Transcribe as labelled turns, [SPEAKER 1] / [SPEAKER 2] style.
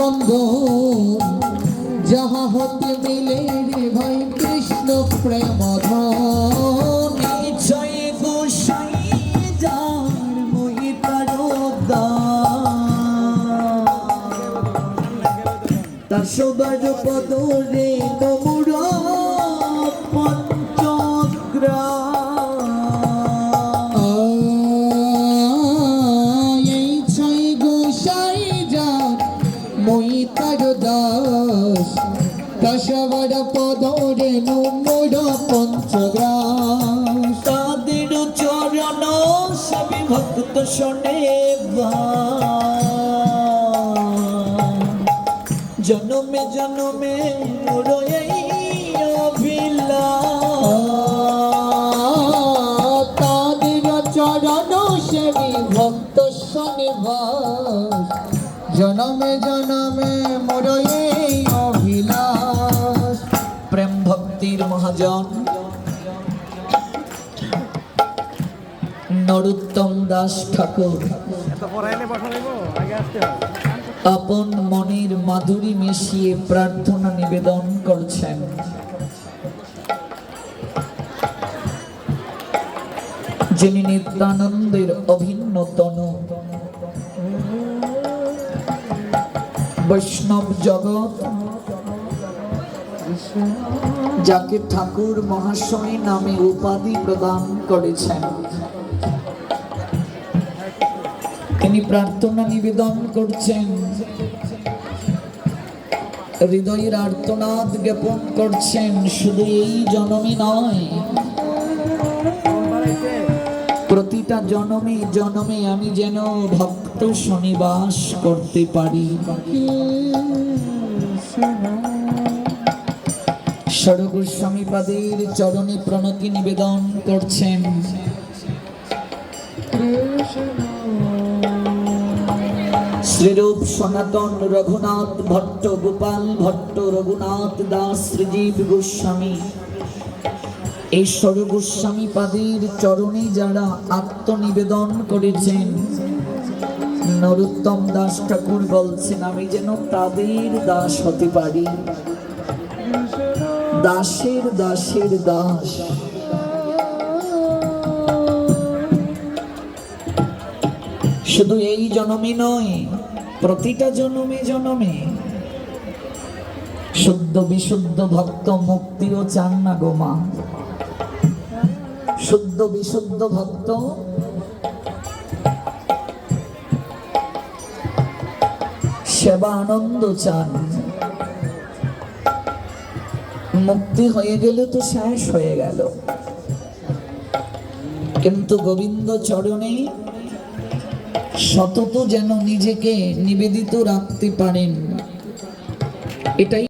[SPEAKER 1] বন্ধন যাহা হতে মিলে রে ভাই কৃষ্ণ প্রেম
[SPEAKER 2] তার সবার পদরে নমুর
[SPEAKER 1] দাস। দশবর পদরে নুমুর পঞ্চগ্রাস।
[SPEAKER 2] তাদের চরণ সবি ভক্ত শোনে জনমে জনমে
[SPEAKER 1] তাদের চরণ সেবী ভক্ত শনিবাস জনমে জনমে মোর অভিলাষ।
[SPEAKER 2] প্রেম ভক্তির মহাজন। নরোত্তম দাস ঠাকুর। আপন মনের মাধুরী মিশিয়ে প্রার্থনা নিবেদন করছেন। যিনি নিত্যানন্দের অভিন্ন বৈষ্ণব জগৎ। যাকে ঠাকুর মহাশয় নামে উপাধি প্রদান করেছেন। তিনি প্রার্থনা নিবেদন করছেন। হৃদয়ের আর্তনাদ জ্ঞাপন করছেন। শুধু এই জনমে নয়। জনমে জনমে আমি যেন ভক্ত শনিবাস করতে পারি। সরগোস্বামী পাদের চরণে প্রণতি নিবেদন করছেন। শ্রীরূপ সনাতন রঘুনাথ ভট্ট গোপাল ভট্ট রঘুনাথ দাস শ্রীজীব গোস্বামী। এই সরগোস্বামী পাদের চরণে যারা আত্মনিবেদন করেছেন, নরোত্তম দাস ঠাকুর বলছেন, আমি যেন তাদের দাস হতে পারি। দাসের দাসের দাস। শুধু এই জনমে নয়, প্রতিটা জনমে জনমে শুদ্ধ বিশুদ্ধ ভক্ত মুক্তিও চান না গোমা শুদ্ধ বিশুদ্ধ ভক্ত। সেবা আনন্দ চান। মুক্তি হয়ে গেলে তো শেষ হয়ে গেল। কিন্তু গোবিন্দ চরণে সতত যেন নিজেকে নিবেদিত রাখতে পারেন। এটাই